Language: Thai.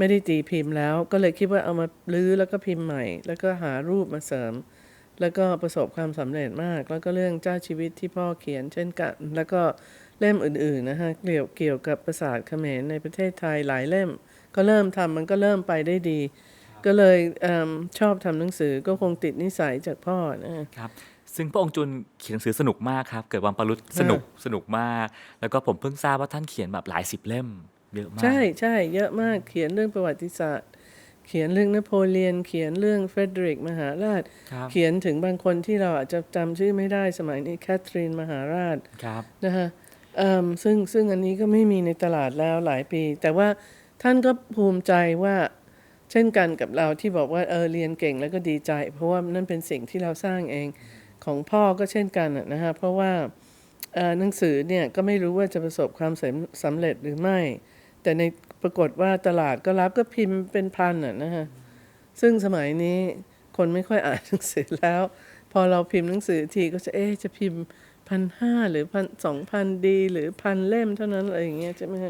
ไม่ได้ตีพิมพ์แล้ว ก็เลยคิดว่าเอามาลื้อแล้วก็พิมพ์ใหม่ แล้วก็หารูปมาเสริม แล้วก็ประสบความสำเร็จมาก แล้วก็เรื่องเจ้าชีวิตที่พ่อเขียนเช่นกัน แล้วก็เล่มอื่นๆนะฮะเกี่ยวเกี่ยวกับประสาทเขมรในประเทศไทยหลายเล่ม ก็เริ่มทำมันก็เริ่มไปได้ดี ก็เลยเอมชอบทำหนังสือก็คงติดนิสัยจากพ่อนะฮะ ครับ ซึ่งพระองค์จุนเขียนหนังสือสนุกมากครับ เกิดวันประรุษสนุกสนุกมาก แล้วก็ผมเพิ่งทราบว่าท่านเขียนแบบหลายสิบเล่ม เยอะมาก ใช่ใช่เยอะมากเขียนเรื่องประวัติศาสตร์ เขียนเรื่องนโปเลียน เขียนเรื่องเฟรเดริกมหาราชครับเขียนถึงบางคนที่เราอาจจะจำชื่อไม่ได้สมัยนี้แคทเธรีนมหาราชครับนะฮะเอิ่มซึ่งซึ่งอันนี้ก็ไม่มีในตลาดแล้วหลายปี แต่ว่าท่านก็ภูมิใจว่าเช่นกันกับเราที่บอกว่าเออเรียนเก่งแล้วก็ดีใจ เพราะว่านั่นเป็นสิ่งที่เราสร้างเองของพ่อก็เช่นกันน่ะนะฮะเพราะว่าเอ่อหนังสือเนี่ยก็ไม่รู้ว่าจะประสบความสำสำเร็จหรือไม่ แต่ในปรากฏว่าตลาดก็รับก็พิมพ์เป็นพันอะนะฮะ ซึ่งสมัยนี้คนไม่ค่อยอ่านหนังสือแล้ว พอเราพิมพ์หนังสือทีก็จะเอ๊จะพิมพ์พันห้าหรือพันสองพันดี หรือพันเล่มเท่านั้นอะไรอย่างเงี้ยใช่ไหมฮะ